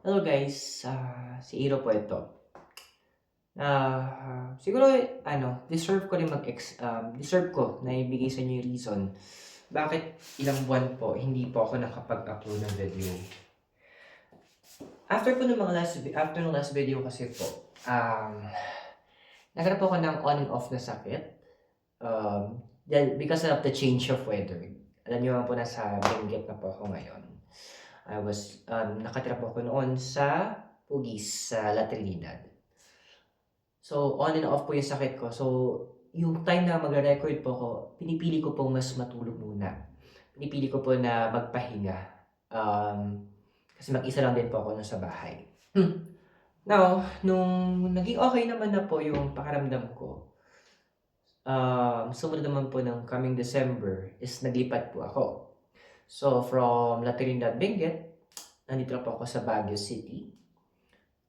Hello guys, ah, si Iro po ito. Ah, siguro ano, deserve ko rin mag-ex um, deserve ko na ibigay sa inyo yung reason bakit ilang buwan po hindi po ako nakapag-upload ng video. After po ng mga last after ng last video kasi po, um, nagkaroon po ako ng on and off na sakit. Um, because of the change of weather. Alam niyo po nasa Benguet na po ako ngayon. I was, um, nakatira po ako noon sa Pugis, sa La Trinidad. So, on and off po yung sakit ko. So, yung time na magre-record po ako, pinipili ko pong mas matulog muna. Pinipili ko po na magpahinga. Um, kasi mag-isa lang din po ako sa bahay. Now, nung naging okay naman na po yung pakiramdam ko, um, sumunod naman po ng coming December is naglipat po ako. So, from La Trinidad, Benguet, nandito na po ako sa Baguio City.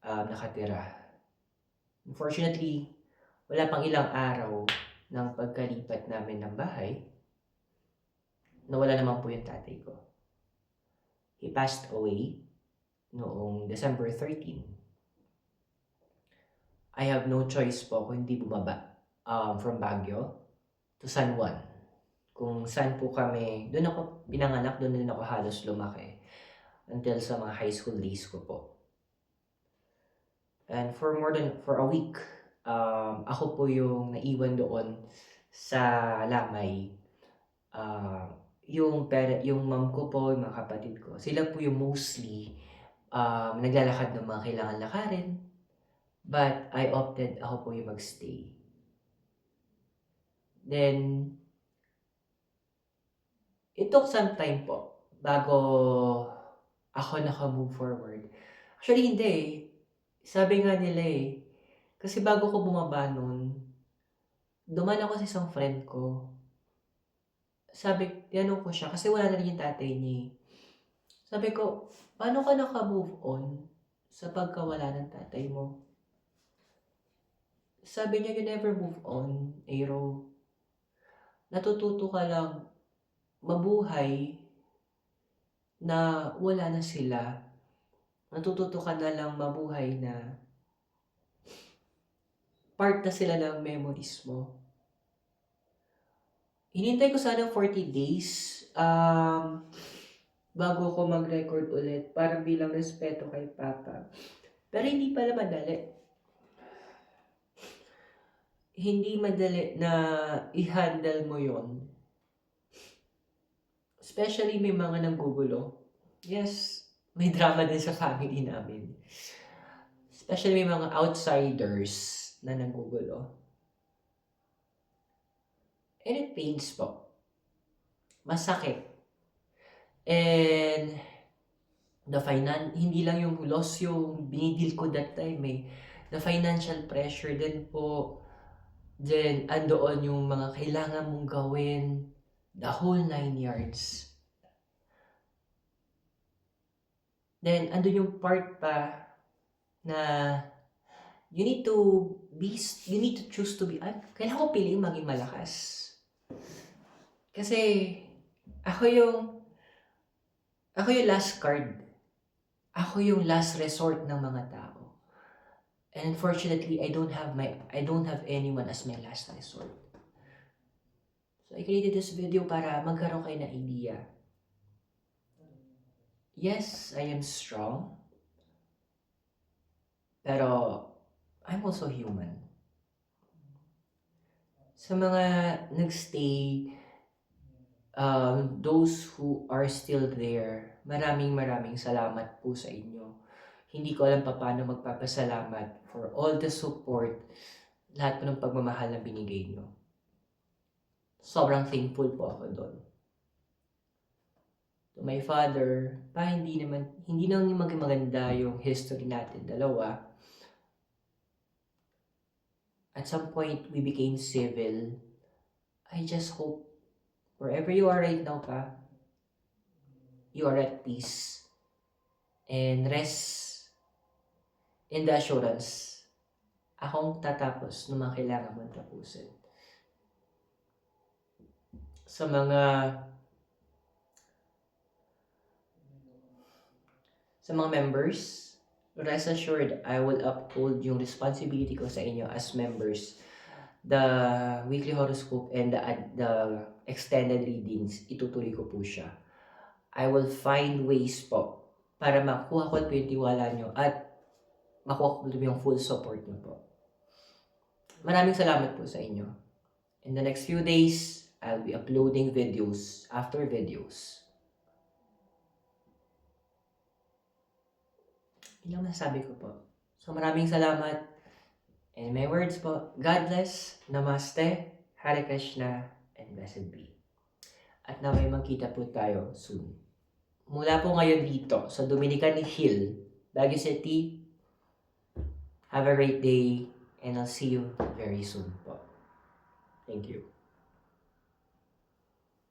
Um, nakatira. Unfortunately, wala pang ilang araw ng pagkalipat namin ng bahay, nawala naman po yung tatay ko. He passed away noong December 13. I have no choice po kung hindi bumaba um, from Baguio to San Juan kung saan po kami, doon ako pinanganak, doon din ako halos lumaki until sa mga high school days ko po. And for more than, for a week, um, ako po yung naiwan doon sa Lamay. Uh, yung pere, yung mom ko po, yung mga kapatid ko, sila po yung mostly um, naglalakad ng mga kailangan lakarin. But I opted ako po yung magstay. Then, it took some time po bago ako naka-move forward. Actually, hindi eh. Sabi nga nila eh. Kasi bago ko bumaba nun, duman ako sa isang friend ko. Sabi, tinanong ko siya, kasi wala na rin yung tatay niya eh. Sabi ko, paano ka naka-move on sa pagkawala ng tatay mo? Sabi niya, you never move on, Aero. Natututo ka lang mabuhay na wala na sila. Natututo ka na lang mabuhay na part na sila ng memories mo. Hinintay ko sana 40 days um, bago ko mag-record ulit para bilang respeto kay Papa. Pero hindi pala madali. Hindi madali na i-handle mo yon Especially may mga nanggugulo. Yes, may drama din sa family namin. Especially may mga outsiders na nanggugulo. And it pains po. Masakit. And the finan hindi lang yung loss yung binidil ko that time eh. The financial pressure din po. Then, andoon yung mga kailangan mong gawin the whole nine yards. Then, andun yung part pa na you need to be, you need to choose to be, ay, kailangan ko piliin maging malakas. Kasi, ako yung, ako yung last card. Ako yung last resort ng mga tao. And unfortunately, I don't have my, I don't have anyone as my last resort. So, I created this video para magkaroon kayo ng idea. Yes, I am strong. Pero, I'm also human. Sa mga nagstay, um, those who are still there, maraming maraming salamat po sa inyo. Hindi ko alam pa paano magpapasalamat for all the support, lahat po ng pagmamahal na binigay nyo sobrang thankful po ako doon. To my father, pa hindi naman, hindi nang maging maganda yung history natin, dalawa. At some point, we became civil. I just hope, wherever you are right now pa, you are at peace. And rest in the assurance, akong tatapos ng mga kailangan mong tapusin sa mga sa mga members rest assured, I will uphold yung responsibility ko sa inyo as members. The weekly horoscope and the, the extended readings, itutuloy ko po siya. I will find ways po para makuha ko po yung tiwala nyo at makuha ko yung full support nyo po. Maraming salamat po sa inyo. In the next few days, I'll be uploading videos after videos. Yun lang masasabi ko po. So maraming salamat. And my words po, God bless, Namaste, Hare Krishna, and blessed be. At naway magkita po tayo soon. Mula po ngayon dito sa Dominican Hill, Baguio City, have a great day and I'll see you very soon po. Thank you.